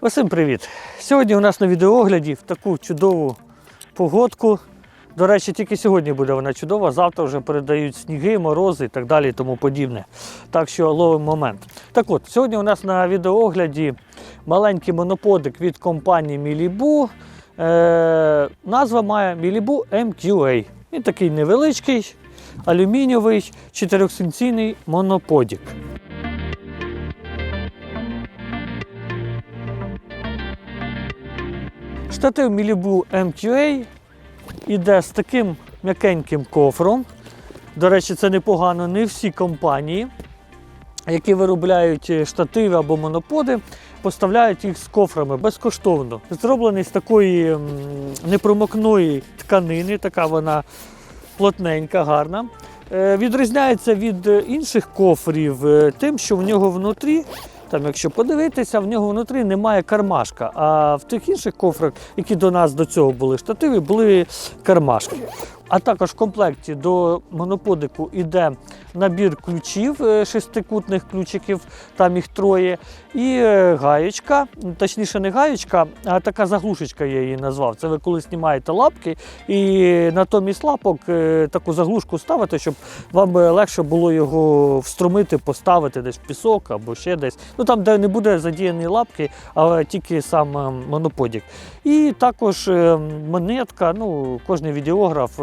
Усім привіт! Сьогодні у нас на відеоогляді в таку чудову погодку. До речі, тільки сьогодні буде вона чудова, завтра вже передають сніги, морози і так далі і тому подібне. Так що ловимо момент. Так от, сьогодні у нас на відеоогляді маленький моноподик від компанії Мілібу. Е, назва має Мілібу MQA. Він такий невеличкий, алюмінієвий, чотирьохсекційний моноподик. Штатив Мілібу MQA іде з таким м'якеньким кофром. До речі, це непогано. Не всі компанії, які виробляють е, штативи або моноподи, поставляють їх з кофрами безкоштовно. Зроблений з такої непромокної тканини, така вона плотненька, гарна. Е, Відрізняється від е, інших кофрів тим, що в нього внутрі, там, якщо подивитися, в нього внутрі немає кармашка. А в тих інших кофрах, які до нас до цього були штативи, були кармашки. А також в комплекті до моноподику йде набір ключів, е, шестикутних ключиків, там їх троє, і е, гаєчка, точніше не гаєчка, а така заглушечка я її назвав. Це ви коли знімаєте лапки і натомість лапок е, таку заглушку ставите, щоб вам легше було його встромити, поставити десь в пісок або ще десь. Ну там, де не буде задіяні лапки, а тільки сам моноподік. І також монетка, ну, кожен відеограф,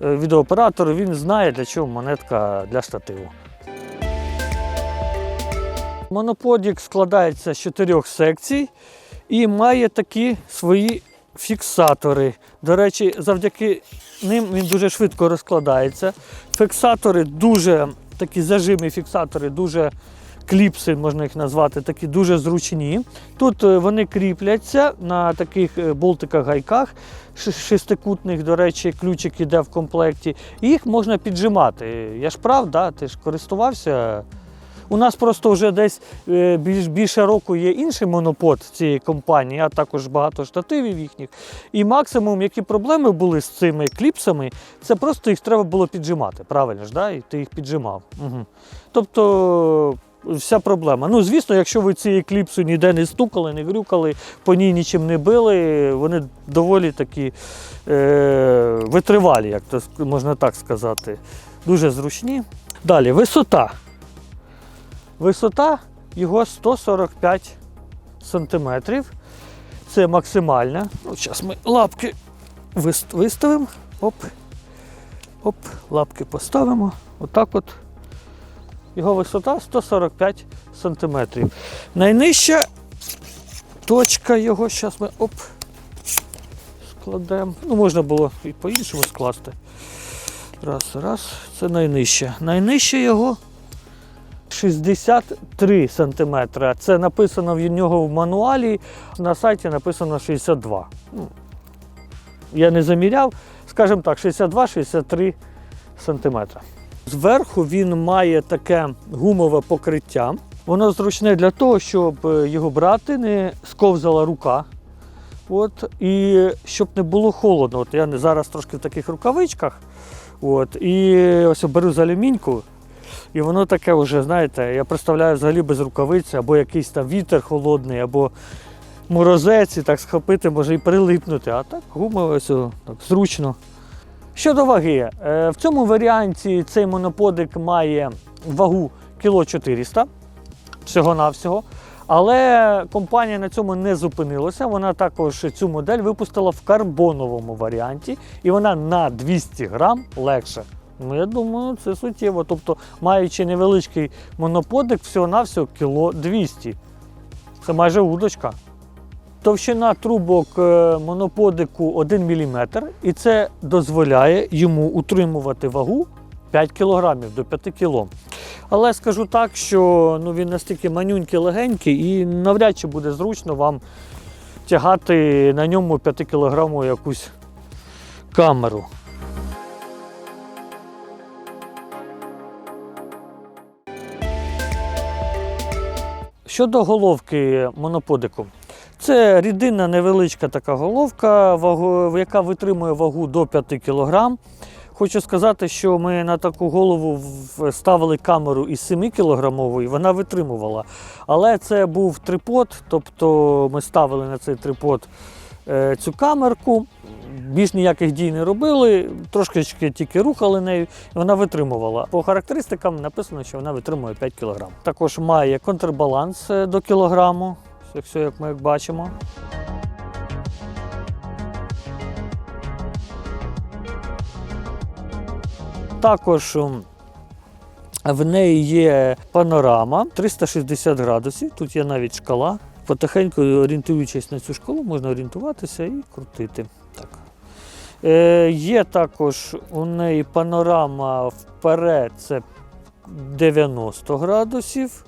відеооператор, він знає, для чого монетка для штативу. Моноподік складається з чотирьох секцій і має такі свої фіксатори. До речі, завдяки ним він дуже швидко розкладається. Фіксатори дуже такі зажимі фіксатори, дуже кліпси, можна їх назвати, такі дуже зручні. Тут е, вони кріпляться на таких е, болтиках-гайках, шестикутних, до речі, ключик іде в комплекті. І їх можна піджимати. Я ж прав, да? ти ж користувався. У нас просто вже десь е, більш, більше року є інший монопод цієї компанії, а також багато штативів їхніх. І максимум, які проблеми були з цими кліпсами, це просто їх треба було піджимати. Правильно ж, да? і ти їх піджимав. Угу. Тобто вся проблема. Ну, звісно, якщо ви цією кліпсою ніде не стукали, не грюкали, по ній нічим не били, вони доволі такі е, витривалі, як то можна так сказати. Дуже зручні. Далі, висота. Висота його 145 сантиметрів. Це максимальна. От зараз ми лапки вис- виставимо. Оп. Оп, лапки поставимо. Отак от. Його висота 145 сантиметрів. Найнижча точка його, зараз ми оп, складемо. Ну, можна було і по-іншому скласти. Раз, раз. Це найнижча. Найнижче його 63 сантиметри. Це написано в нього в мануалі. На сайті написано 62. Ну, я не заміряв, скажімо так, 62-63 сантиметри. Зверху він має таке гумове покриття. Воно зручне для того, щоб е, його брати, не сковзала рука. От, і щоб не було холодно. От я зараз трошки в таких рукавичках. От, і ось я беру за алюміньку, і воно таке вже, знаєте, я представляю взагалі без рукавиці, або якийсь там вітер холодний, або морозець, і так схопити, може і прилипнути. А так гумове все так зручно. Щодо ваги, е, в цьому варіанті цей моноподик має вагу кіло 400 всього-навсього. Але компанія на цьому не зупинилася. Вона також цю модель випустила в карбоновому варіанті, і вона на 200 грам легша. Ну, я думаю, це суттєво. Тобто, маючи невеличкий моноподик, всього-навсього кіло 200. Це майже удочка. Товщина трубок е, моноподику 1 мм, і це дозволяє йому утримувати вагу 5 кг до 5 кг. Але скажу так, що ну, він настільки манюнький, легенький, і навряд чи буде зручно вам тягати на ньому 5 кг якусь камеру. Щодо головки моноподику, це рідинна невеличка така головка, яка витримує вагу до 5 кг. Хочу сказати, що ми на таку голову ставили камеру із 7 кілограмової, вона витримувала. Але це був трипод, тобто ми ставили на цей трипод е, цю камерку, більш ніяких дій не робили, трошки тільки рухали нею, і вона витримувала. По характеристикам написано, що вона витримує 5 кг. Також має контрбаланс е, до кілограму, якщо як ми бачимо. Також в неї є панорама 360 градусів. Тут є навіть шкала. Потихеньку орієнтуючись на цю шкалу, можна орієнтуватися і крутити. Так. Е, є також у неї панорама вперед це 90 градусів.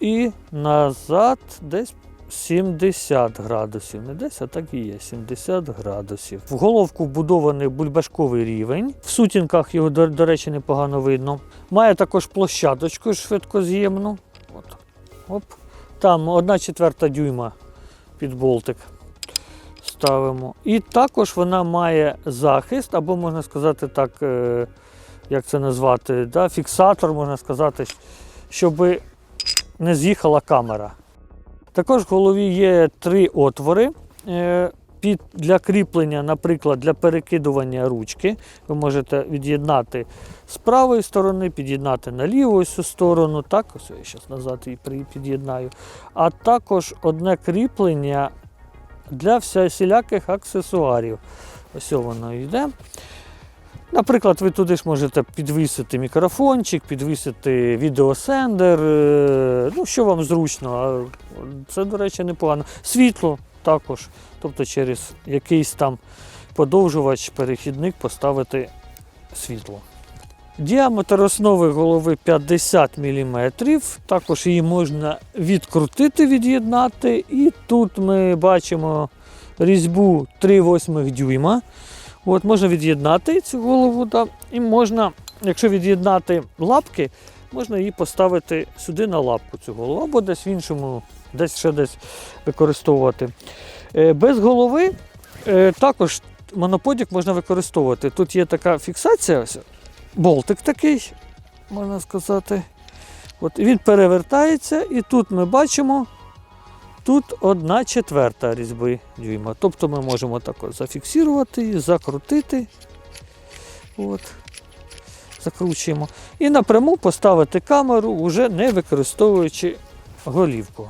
І назад десь 70 градусів. Не десь, а так і є. 70 градусів. В головку вбудований бульбашковий рівень. В сутінках його, до, до речі, непогано видно. Має також площадочку швидкоз'ємну. От. Оп. Там 1 четверта дюйма під болтик ставимо. І також вона має захист, або можна сказати так, е, як це назвати, да? фіксатор, можна сказати, щоб не з'їхала камера. Також в голові є три отвори е, під, для кріплення, наприклад, для перекидування ручки. Ви можете від'єднати з правої сторони, під'єднати на ліву цю сторону. Так, ось я зараз назад її під'єднаю. А також одне кріплення для всіляких аксесуарів. Ось воно йде. Наприклад, ви туди ж можете підвісити мікрофончик, підвісити відеосендер, е, ну, що вам зручно. Це, до речі, непогано. Світло також. Тобто через якийсь там подовжувач, перехідник поставити світло. Діаметр основи голови 50 мм. Також її можна відкрутити, від'єднати. І тут ми бачимо різьбу 3,8 дюйма. От, можна від'єднати цю голову, да, і можна, якщо від'єднати лапки, можна її поставити сюди на лапку цю голову, або десь в іншому, десь ще десь використовувати. Е, без голови е, також моноподік можна використовувати. Тут є така фіксація, болтик такий, можна сказати. От, він перевертається, і тут ми бачимо. Тут одна четверта різьби дюйма. Тобто ми можемо так от зафіксувати закрутити. От. Закручуємо. І напряму поставити камеру, вже не використовуючи голівку.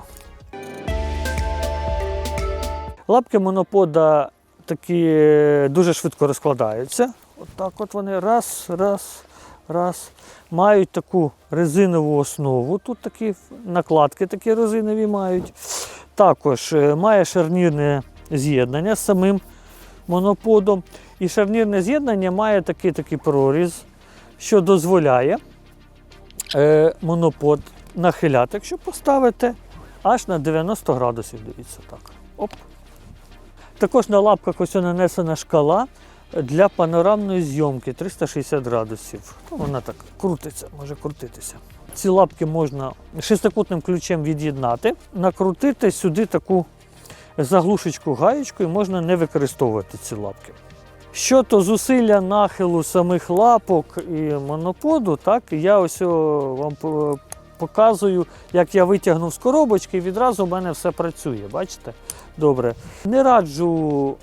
Лапки монопода такі е, дуже швидко розкладаються. От от вони раз, раз, раз. Мають таку резинову основу. Тут такі накладки такі резинові мають. Також е, має шарнірне з'єднання з самим моноподом. І шарнірне з'єднання має такий такий проріз, що дозволяє е, монопод нахиляти, якщо поставите, аж на 90 градусів. Дивіться так. Оп. Також на лапках ось нанесена шкала для панорамної зйомки 360 градусів. Вона так крутиться, може крутитися. Ці лапки можна шестикутним ключем від'єднати, накрутити сюди таку заглушечку гаєчку і можна не використовувати ці лапки. Щодо зусилля нахилу самих лапок і моноподу, так, я ось вам показую, як я витягнув з коробочки, і відразу в мене все працює. Бачите? Добре. Не раджу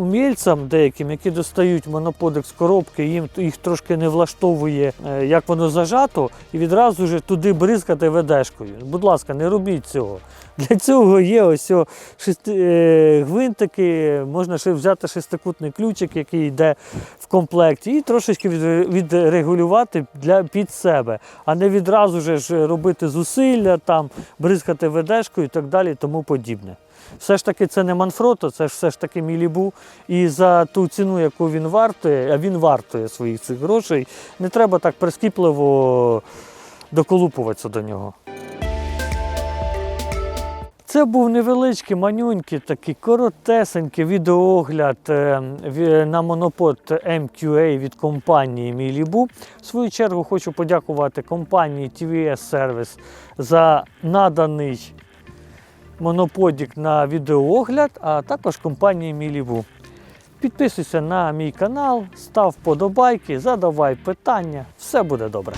умільцям деяким, які достають моноподик з коробки, їм їх трошки не влаштовує, е, як воно зажато, і відразу ж туди бризкати ведешкою. Будь ласка, не робіть цього. Для цього є ось шести, е, гвинтики, можна ще взяти шестикутний ключик, який йде в комплекті, і трошечки відрегулювати для, під себе, а не відразу ж робити зусилля, там, бризкати ведешкою і так далі, тому подібне. Все ж таки це не Манфрото, це ж все ж таки Мілібу. І за ту ціну, яку він вартує, а він вартує своїх цих грошей, не треба так прискіпливо доколупуватися до нього. Це був невеличкий, манюнький, такий коротесенький відеоогляд е, на монопод MQA від компанії Мілібу. В свою чергу хочу подякувати компанії TVS Service за наданий моноподік на відеоогляд, а також компанії Мілібу. Підписуйся на мій канал, став вподобайки, задавай питання. Все буде добре.